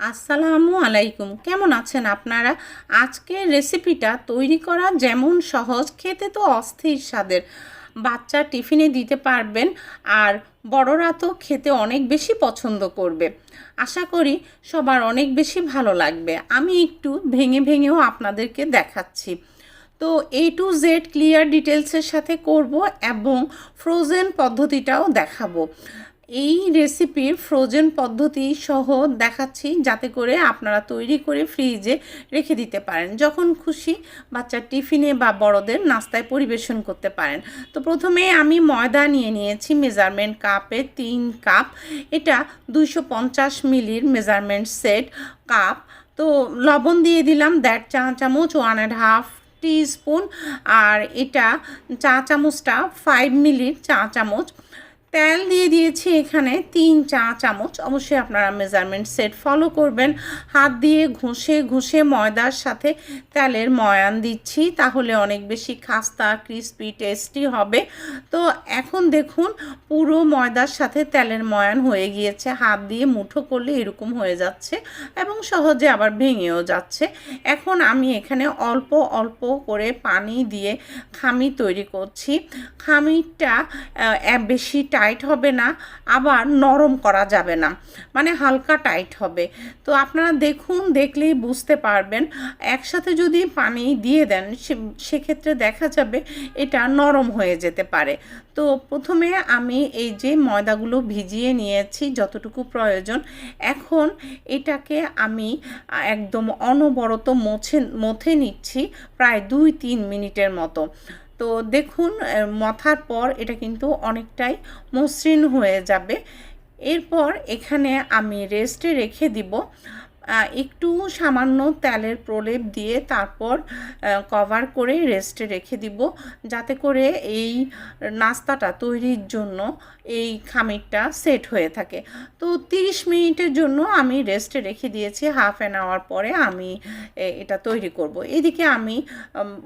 আসসালামু আলাইকুম। কেমন আছেন আপনারা? আজকের রেসিপিটা তৈরি করা যেমন সহজ, খেতে তো অস্থির স্বাদের। বাচ্চা টিফিনে দিতে পারবেন আর বড়রা তো খেতে অনেক বেশি পছন্দ করবে। আশা করি সবার অনেক বেশি ভালো লাগবে। আমি একটু ভেঙে ভেঙেও আপনাদেরকে দেখাচ্ছি। তো এ টু জেড ক্লিয়ার ডিটেলসের সাথে করব এবং ফ্রোজেন পদ্ধতিটাও দেখাবো। এই রেসিপির ফ্রোজেন পদ্ধতি সহ দেখাচ্ছি যাতে করে আপনারা তৈরি করে ফ্রিজে রেখে দিতে পারেন। যখন খুশি বাচ্চার টিফিনে বা বড়দের নাস্তায় পরিবেশন করতে পারেন। তো প্রথমে আমি ময়দা নিয়ে নিয়েছি মেজারমেন্ট কাপে তিন কাপ এটা দুইশো পঞ্চাশ মিলির মেজারমেন্ট সেট কাপ তো লবণ দিয়ে দিলাম দেড় চা চামচ ওয়ান অ্যান্ড হাফ স্পুন আর এটা চা চামচটা ফাইভ মিলির চা চামচ। তেল দিয়ে দিয়েছি এখানে তিন চা চামচ। অবশ্যই আপনারা মেজারমেন্ট সেট ফলো করবেন। হাত দিয়ে ঘষে ঘষে ময়দার সাথে তেলের ময়ান দিচ্ছি, তাহলে অনেক বেশি খাস্তা ক্রিস্পি টেস্টি হবে। তো এখন দেখুন, পুরো ময়দার সাথে তেলের ময়ান হয়ে গিয়েছে। হাত দিয়ে মুঠো করলে এরকম হয়ে যাচ্ছে এবং সহজে আবার ভেঙেও যাচ্ছে। এখন আমি এখানে অল্প অল্প করে পানি দিয়ে খামি তৈরি করছি। খামিরটা বেশি টাইট হবে না, আবার নরম করা যাবে না। মানে হালকা টাইট হবে। তো আপনারা দেখুন, দেখলেই বুঝতে পারবেন। একসাথে যদি পানি দিয়ে দেন সেক্ষেত্রে দেখা যাবে এটা নরম হয়ে যেতে পারে। তো প্রথমে আমি এই যে ময়দাগুলো ভিজিয়ে নিয়েছি যতটুকু প্রয়োজন, এখন এটাকে আমি একদম অনবরত মোছে, মথে নিচ্ছি প্রায় দুই তিন মিনিটের মতো। তো দেখুন মথার পর এটা কিন্তু অনেকটাই মসৃণ হয়ে যাবে। এরপর এখানে আমি রেস্টে রেখে দিব। একটু সামান্য তেলের প্রলেপ দিয়ে তারপর কভার করে রেস্টে রেখে দিব। যাতে করে এই নাস্তাটা তৈরির জন্য এই খামিরটা সেট হয়ে থাকে। তো 30 মিনিটের জন্য আমি রেস্টে রেখে দিয়েছি। হাফ অ্যান আওয়ার পরে আমি এটা তৈরি করব। এদিকে আমি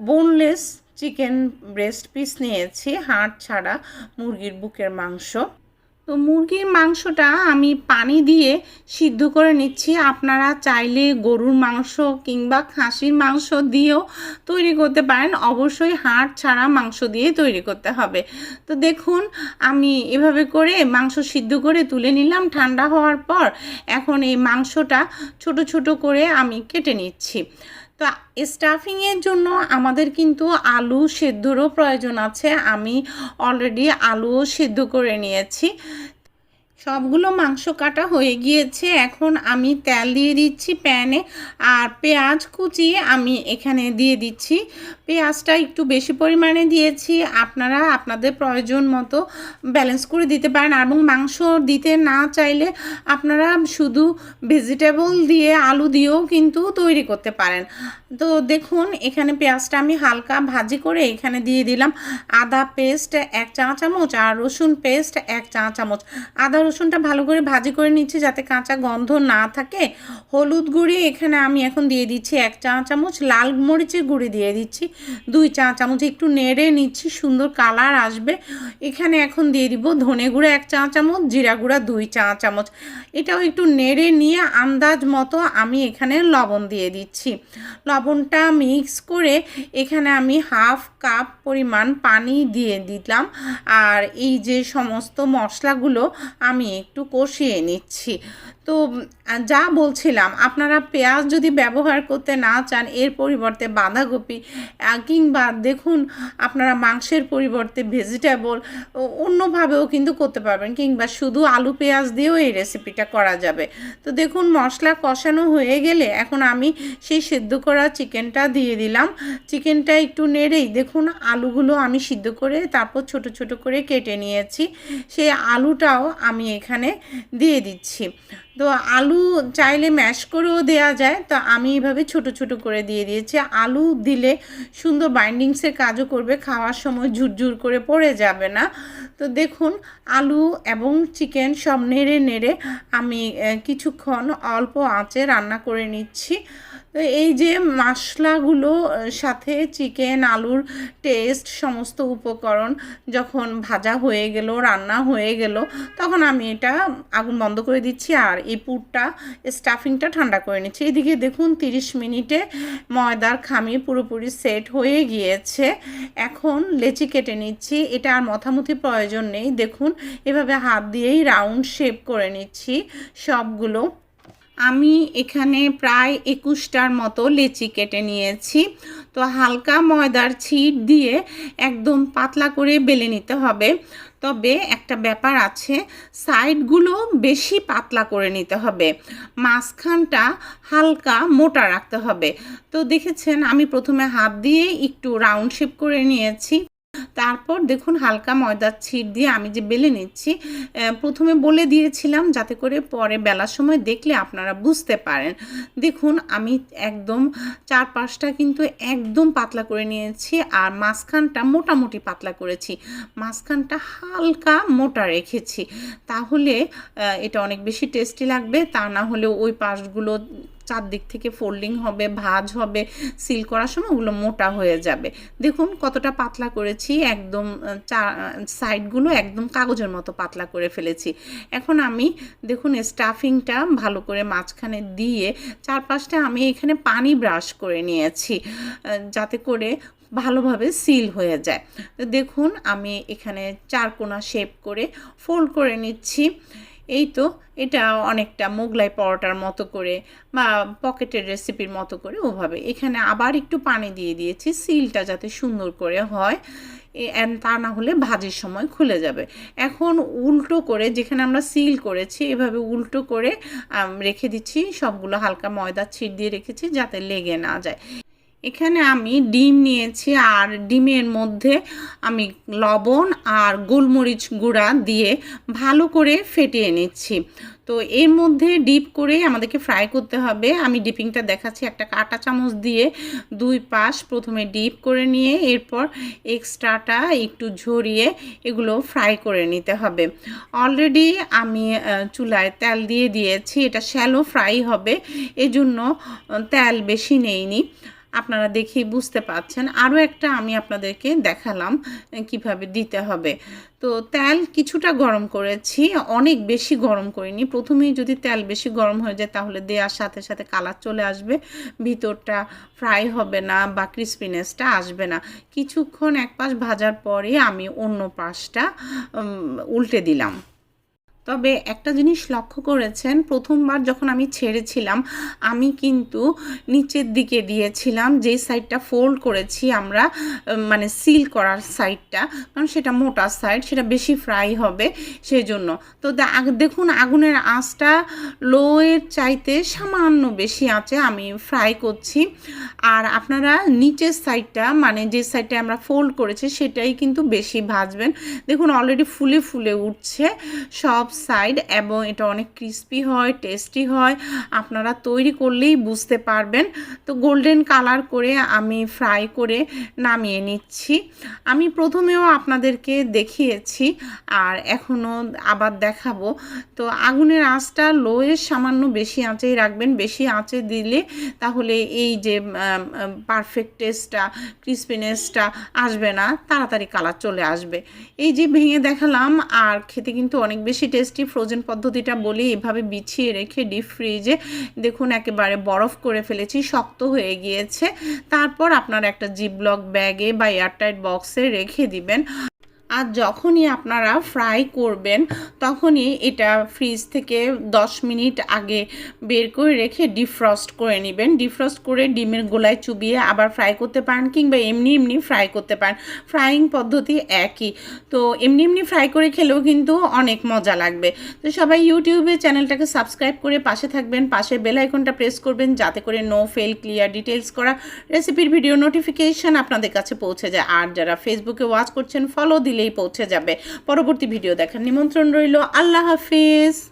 বোনলেস চিকেন ব্রেস্ট পিস নিয়েছি। হাড় ছাড়া মুরগির বুকের মাংস। তো মুরগির মাংসটা আমি পানি দিয়ে সিদ্ধ করে নিচ্ছি। আপনারা চাইলে গরুর মাংস কিংবা খাসির মাংস দিয়েও তৈরি করতে পারেন। অবশ্যই হাড় ছাড়া মাংস দিয়ে তৈরি করতে হবে। তো দেখুন, আমি এভাবে করে মাংস সিদ্ধ করে তুলে নিলাম। ঠান্ডা হওয়ার পর এখন এই মাংসটা ছোট ছোট করে আমি কেটে নিচ্ছি। তো স্টাফিংয়ের জন্য আমাদের কিন্তু আলু সেদ্ধরও প্রয়োজন আছে। আমি অলরেডি আলুও সেদ্ধ করে নিয়েছি। সবগুলো মাংস কাটা হয়ে গিয়েছে। এখন আমি তেল দিয়ে দিচ্ছি প্যানে আর পেঁয়াজ কুচিয়ে আমি এখানে দিয়ে দিচ্ছি। পেঁয়াজটা একটু বেশি পরিমাণে দিয়েছি। আপনারা আপনাদের প্রয়োজন মতো ব্যালেন্স করে দিতে পারেন এবং মাংস দিতে না চাইলে আপনারা শুধু ভেজিটেবল দিয়ে আলু দিয়েও কিন্তু তৈরি করতে পারেন। তো দেখুন, এখানে পেঁয়াজটা আমি হালকা ভাজি করে এখানে দিয়ে দিলাম। আদা পেস্ট এক চা চামচ আর রসুন পেস্ট এক চা চামচ আদা রসুনটা ভালো করে ভাজি করে নিচ্ছি যাতে কাঁচা গন্ধ না থাকে। হলুদ গুঁড়ি এখানে আমি এখন দিয়ে দিচ্ছি এক চা চামচ, লাল মরিচের গুঁড়ি দিয়ে দিচ্ছি দুই চা চামচ, একটু নেড়ে নিচ্ছি, সুন্দর কালার আসবে। এখানে এখন দিয়ে দিব ধনে গুঁড়ো এক চা চামচ, জিরা গুঁড়া দুই চা চামচ। এটাও একটু নেড়ে নিয়ে আন্দাজ মতো আমি এখানে লবণ দিয়ে দিচ্ছি। লবণটা মিক্স করে এখানে আমি হাফ কাপ পরিমাণ পানি দিয়ে দিলাম। আর এই যে সমস্ত মশলাগুলো আমি একটু কষিয়ে নিচ্ছি। তো যা বলছিলাম, আপনারা পেঁয়াজ যদি ব্যবহার করতে না চান, এর পরিবর্তে বাঁধাকপি কিংবা দেখুন, আপনারা মাংসের পরিবর্তে ভেজিটেবল অন্যভাবেও কিন্তু করতে পারবেন, কিংবা শুধু আলু পেঁয়াজ দিয়েও এই রেসিপিটা করা যাবে। তো দেখুন, মশলা কষানো হয়ে গেলে এখন আমি সেই সেদ্ধ করা চিকেনটা দিয়ে দিলাম। চিকেনটা একটু নেড়েই দেখুন, আলুগুলো আমি সিদ্ধ করে তারপর ছোট ছোট করে কেটে নিয়েছি। সেই আলুটাও আমি এখানে দিয়ে দিচ্ছি। তো আলু চাইলে ম্যাশ করেও দেয়া যায়, তো আমি এইভাবে ছোট ছোট করে দিয়ে দিয়েছি। আলু দিলে সুন্দর বাইন্ডিংসের কাজও করবে, খাওয়ার সময় ঝুরঝুর করে পড়ে যাবে না। তো দেখুন, আলু এবং চিকেন সব নেড়ে নেড়ে আমি কিছুক্ষণ অল্প আঁচে রান্না করে নিচ্ছি। এই যে মশলাগুলো সাথে চিকেন আলুর টেস্ট সমস্ত উপকরণ যখন ভাজা হয়ে গেল, রান্না হয়ে গেল, তখন আমি এটা আগুন বন্ধ করে দিচ্ছি আর এই পুরটা স্টাফিংটা ঠান্ডা করে নিচ্ছি। এদিকে দেখুন 30 মিনিটে ময়দার খামি পুরোপুরি সেট হয়ে গিয়েছে। এখন লেচি কেটে নিচ্ছি, এটা আর মথামুথি প্রয়োজন নেই। দেখুন, এভাবে হাত দিয়েই রাউন্ড শেপ করে নিচ্ছি সবগুলো। আমি এখানে প্রায় একুশটার মতো লেচি কেটে নিয়েছি। তো হালকা ময়দার ছিট দিয়ে একদম পাতলা করে বেলে নিতে হবে। তবে একটা ব্যাপার আছে, সাইডগুলো বেশি পাতলা করে নিতে হবে। মাঝখানটা হালকা মোটা রাখতে হবে। তো দেখেছেন, আমি প্রথমে হাত দিয়ে একটু রাউন্ড শেপ করে নিয়েছি। তারপর দেখুন হালকা ময়দার ছিট দিয়ে আমি যে বেলে নিচ্ছি প্রথমে বলে দিয়েছিলাম যাতে করে পরে বেলার সময় দেখলে আপনারা বুঝতে পারেন। দেখুন আমি একদম চার পাঁচটা কিন্তু একদম পাতলা করে নিয়েছি আর মাঝখানটা মোটামুটি পাতলা করেছি। মাঝখানটা হালকা মোটা রেখেছি। তাহলে এটা অনেক বেশি টেস্টি লাগবে। তা না হলে ওই পাশগুলো চারদিক থেকে ফোল্ডিং হবে, ভাঁজ হবে, সিল করার সময় ওগুলো মোটা হয়ে যাবে। দেখুন কতটা পাতলা করেছি, একদম চা, সাইডগুলো একদম কাগজের মতো পাতলা করে ফেলেছি। এখন আমি, দেখুন স্টাফিংটা ভালো করে মাঝখানে দিয়ে চারপাশটা আমি এখানে পানি ব্রাশ করে নিয়েছি যাতে করে ভালোভাবে সিল হয়ে যায়। দেখুন আমি এখানে চার কোনা শেপ করে ফোল্ড করে নিচ্ছি। এই তো, এটা অনেকটা মোগলাই পরোটার মতো করে বা পকেটের রেসিপির মতো করে ওভাবে। এখানে আবার একটু পানি দিয়ে দিয়েছি, সিলটা যাতে সুন্দর করে হয় তা না হলে ভাজির সময় খুলে যাবে। এখন উল্টো করে যেখানে আমরা সিল করেছি, এভাবে উল্টো করে রেখে দিচ্ছি, সবগুলো হালকা ময়দা ছিট দিয়ে রেখেছি যাতে লেগে না যায়। এখানে আমি ডিম নিয়েছি আর ডিমের মধ্যে আমি লবণ আর গোলমরিচ গুঁড়া দিয়ে ভালো করে ফেটিয়ে নিচ্ছি। তো এর মধ্যে ডিপ করে আমাদেরকে ফ্রাই করতে হবে। আমি ডিপিংটা দেখাচ্ছি একটা কাঁটা চামচ দিয়ে। দুই পাশ প্রথমে ডিপ করে নিয়ে এরপর এক্সট্রাটা একটু ঝরিয়ে এগুলো ফ্রাই করে নিতে হবে। অলরেডি আমি চুলায় তেল দিয়ে দিয়েছি। এটা শ্যালো ফ্রাই হবে। এজন্য তেল বেশি নেইনি। আপনারা দেখেই বুঝতে পাচ্ছেন আরও একটা আমি আপনাদেরকে দেখালাম কীভাবে দিতে হবে। তো তেল কিছুটা গরম করেছি, অনেক বেশি গরম করিনি। প্রথমেই যদি তেল বেশি গরম হয়ে যায় তাহলে দেওয়ার সাথে সাথে কালার চলে আসবে। ভিতরটা ফ্রাই হবে না বা ক্রিসপিনেসটা আসবে না। কিছুক্ষণ এক পাশ ভাজার পরে আমি অন্য পাশটা উল্টে দিলাম। তবে একটা জিনিস লক্ষ্য করেছেন, প্রথমবার যখন আমি ছেড়েছিলাম, আমি কিন্তু নিচের দিকে দিয়েছিলাম, যেই সাইডটা ফোল্ড করেছি আমরা মানে সিল করার সাইডটা কারণ সেটা মোটা সাইড সেটা বেশি ফ্রাই হবে সেই জন্য তো দেখুন আগুনের আঁচটা লোয়ের চাইতে সামান্য বেশি আঁচে আমি ফ্রাই করছি। আর আপনারা নিচের সাইডটা মানে যে সাইডটা আমরা ফোল্ড করেছি, সেটাই কিন্তু বেশি ভাজবেন। দেখুন অলরেডি ফুলে ফুলে উঠছে, সব সাইড এবং এটা অনেক ক্রিস্পি হয় টেস্টি হয়। আপনারা তৈরি করলেই বুঝতে পারবেন। তো গোল্ডেন কালার করে আমি ফ্রাই করে নামিয়ে নিচ্ছি। আমি প্রথমেও আপনাদেরকে দেখিয়েছি আর এখনও আবার দেখাবো। তো আগুনের আঁচটা লোয়ের সামান্য বেশি আঁচেই রাখবেন। বেশি আঁচে দিলে তাহলে এই যে পারফেক্ট টেস্টটা ক্রিসপিনেসটা আসবে না। তাড়াতাড়ি কালার চলে আসবে। এই যে ভেঙে দেখালাম আর খেতে কিন্তু অনেক বেশি টেস্টি ফ্রোজেন পদ্ধতিটা বলি, এভাবে বিছিয়ে রেখে ডিপ ফ্রিজে দেখুন একেবারে বরফ করে ফেলেছি, শক্ত হয়ে গিয়েছে। তারপর আপনার একটা জিপলক ব্যাগে বা এয়ারটাইট বক্সে রেখে দিবেন। আর যখনই আপনারা ফ্রাই করবেন, তখনই এটা ফ্রিজ থেকে 10 মিনিট আগে বের করে রেখে ডিফ্রস্ট করে নেবেন। ডিফ্রস্ট করে ডিমের গোলায় চুবিয়ে আবার ফ্রাই করতে পারেন কিংবা এমনি এমনি ফ্রাই করতে পারেন। ফ্রাইং পদ্ধতি একই। তো এমনি এমনি ফ্রাই করে খেলেও কিন্তু অনেক মজা লাগবে। তো সবাই ইউটিউবে চ্যানেলটাকে সাবস্ক্রাইব করে পাশে থাকবেন, পাশে বেল আইকনটা প্রেস করবেন যাতে করে নো ফেল ক্লিয়ার ডিটেলস করা রেসিপির ভিডিও নোটিফিকেশন আপনাদের কাছে পৌঁছে যায়। আর যারা ফেসবুকে ওয়াচ করছেন ফলো দিলেই পৌঁছে যাবে। পরবর্তী ভিডিও দেখার নিমন্ত্রণ রইল। আল্লাহ হাফিজ।